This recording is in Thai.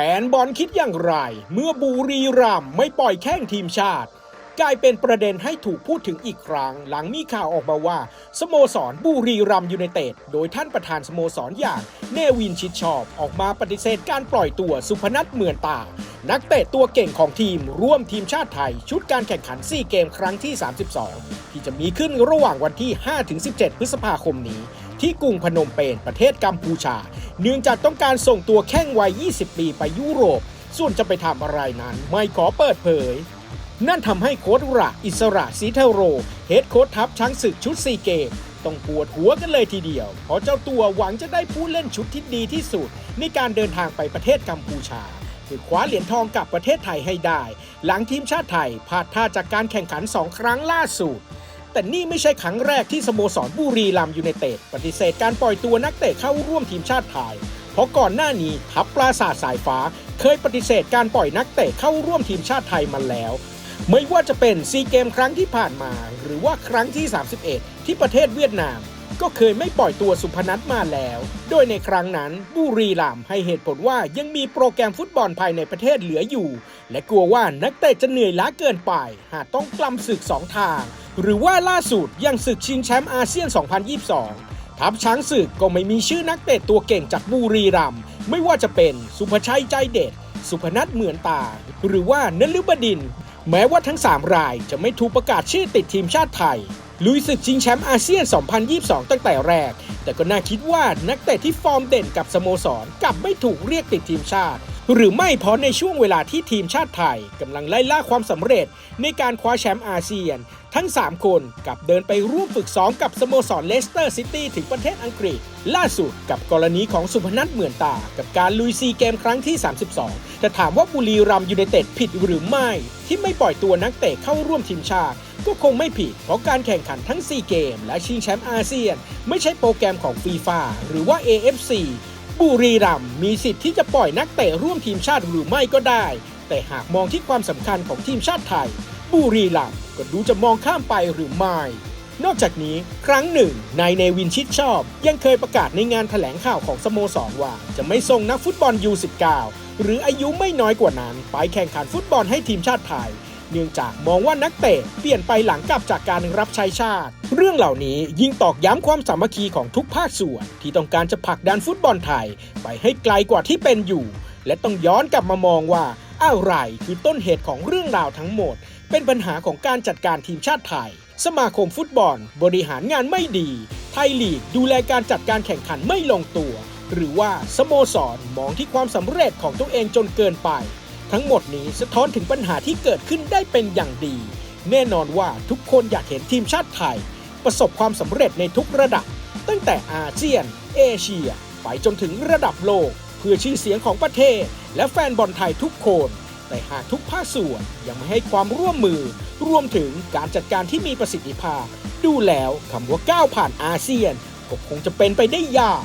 ฟนบอลคิดอย่างไร เมื่อบุรีรัมย์ไม่ปล่อยแข้งทีมชาติ กลายเป็นประเด็นให้ถูกพูดถึงอีกครั้ง หลังมีข่าวออกมาว่า สโมสรบุรีรัมย์ยูไนเต็ดโดยท่านประธานสโมสรอย่างเนวินชิดชอบ ออกมาปฏิเสธการปล่อยตัวสุพนัทเหมือนตา นักเตะตัวเก่งของทีมร่วมทีมชาติไทย ชุดการแข่งขัน 4 เกมครั้งที่ 32 ที่จะมีขึ้นระหว่างวันที่ 5-17 พฤษภาคมนี้ ที่กรุงพนมเปญประเทศกัมพูชา เนื่องจากต้องการส่งตัวแข้งวัย 20 ปีไปยุโรป ส่วนจะไปทำอะไรนั้นไม่ขอเปิดเผย นั่นทำให้โค้ชระอิสระสีเทโร เฮดโค้ชทัพช้างศึกชุด4เกมต้องปวดหัวกันเลยทีเดียว เพราะเจ้าตัวหวังจะได้ผู้เล่นชุดที่ดีที่สุด ในการเดินทางไปประเทศกัมพูชาเพื่อคว้าเหรียญทองกลับประเทศไทยให้ได้ หลังทีมชาติไทยพลาดท่าจากการแข่งขัน2ครั้งล่าสุด แต่นี่ไม่ใช่ครั้งแรกที่สโมสรบุรีรัมยูไนเต็ดปฏิเสธการปล่อยตัวนักเตะเข้าร่วมทีมชาติไทย เพราะก่อนหน้านี้ทัพปราสาทสายฟ้า เคยปฏิเสธการปล่อยนักเตะเข้าร่วมทีมชาติไทยมาแล้ว ไม่ว่าจะเป็นซีเกมครั้งที่ผ่านมา หรือว่าครั้งที่ 31 ที่ประเทศเวียดนาม ก็เคยไม่ปล่อยตัวสุพนัทมาแล้ว โดยในครั้งนั้นบุรีรัมให้เหตุผลว่ายังมีโปรแกรมฟุตบอลภายในประเทศเหลืออยู่ และกลัวว่านักเตะจะเหนื่อยล้าเกินไป หากต้องกลำศึกสองทาง หรือว่าล่าสุดยังศึกชิงแชมป์อาเซียน 2022 ทัพช้างศึกก็ไม่มีชื่อนักเตะตัวเก่งจากบุรีรัมย์ไม่ว่าจะเป็นสุภชัยใจเด็ด สุพนัทเหมือนตา หรือว่านฤบดินทร์แม้ว่าทั้ง 3 รายจะไม่ถูกประกาศชื่อติดทีมชาติไทยลุยศึกชิงแชมป์อาเซียน 2022 ตั้งแต่แรก แต่ก็น่าคิดว่านักเตะที่ฟอร์มเด่นกับสโมสรกลับไม่ถูกเรียกติดทีมชาติ หรือไม่เพราะในช่วงเวลาที่ทีมชาติไทยกำลังไล่ล่าความสำเร็จในการคว้าแชมป์อาเซียน ทั้ง 3 คนกับเดินไปร่วมฝึกซ้อมกับสโมสรเลสเตอร์ซิตี้ถึงประเทศอังกฤษ ล่าสุดกับกรณีของสุพนัทเหมือนตา กับการลุยซีเกมครั้งที่ 32แต่ถามว่าบุรีรัมย์ยูไนเต็ดผิดหรือไม่ ที่ไม่ปล่อยตัวนักเตะเข้าร่วมทีมชาติก็คงไม่ผิด เพราะการแข่งขันทั้ง 4 เกม และชิงแชมป์อาเซียน ไม่ใช่โปรแกรมของฟีฟ่าหรือว่า AFC บุรีรัมย์มีสิทธิ์ที่จะปล่อยนักเตะร่วมทีมชาติหรือไม่ก็ได้ แต่หากมองที่ความสำคัญของทีมชาติไทย บุรีรัมย์ก็ดูจะมองข้ามไปหรือไม่ นอกจากนี้ครั้งหนึ่งนายเนวินชิดชอบ ยังเคยประกาศในงานแถลงข่าวของสโมสรว่า จะไม่ส่งนักฟุตบอล U19 หรืออายุไม่น้อยกว่านั้น ไปแข่งขันฟุตบอลให้ทีมชาติไทย เนื่องจากมองว่านักเตะเปลี่ยนไปหลังกลับจากการรับใช้ชาติ เรื่องเหล่านี้ยิ่งตอกย้ำความสามัคคีของทุกภาคส่วน ที่ต้องการจะผลักดันฟุตบอลไทย ไปให้ไกลกว่าที่เป็นอยู่ และต้องย้อนกลับมามองว่าอะไรคือต้นเหตุของเรื่องราวทั้งหมด เป็นปัญหาของการจัดการทีมชาติไทย สมาคมฟุตบอล บริหารงานไม่ดี ไทยลีกดูแลการจัดการแข่งขันไม่ลงตัว หรือว่าสโมสรมองที่ความสำเร็จของตัวเองจนเกินไป ทั้งหมดนี้สะท้อนถึงปัญหาที่เกิดขึ้นได้เป็นอย่างดี แน่นอนว่าทุกคนอยากเห็นทีมชาติไทย ประสบความสำเร็จในทุกระดับ ตั้งแต่อาเซียน เอเชีย ไปจนถึงระดับโลก เพื่อชื่อเสียงของประเทศ และแฟนบอลไทยทุกคน แต่หากทุกภาคส่วนยังไม่ให้ความร่วมมือ รวมถึงการจัดการที่มีประสิทธิภาพ ดูแล้วคำว่าก้าวผ่านอาเซียนก็คงจะเป็นไปได้ยาก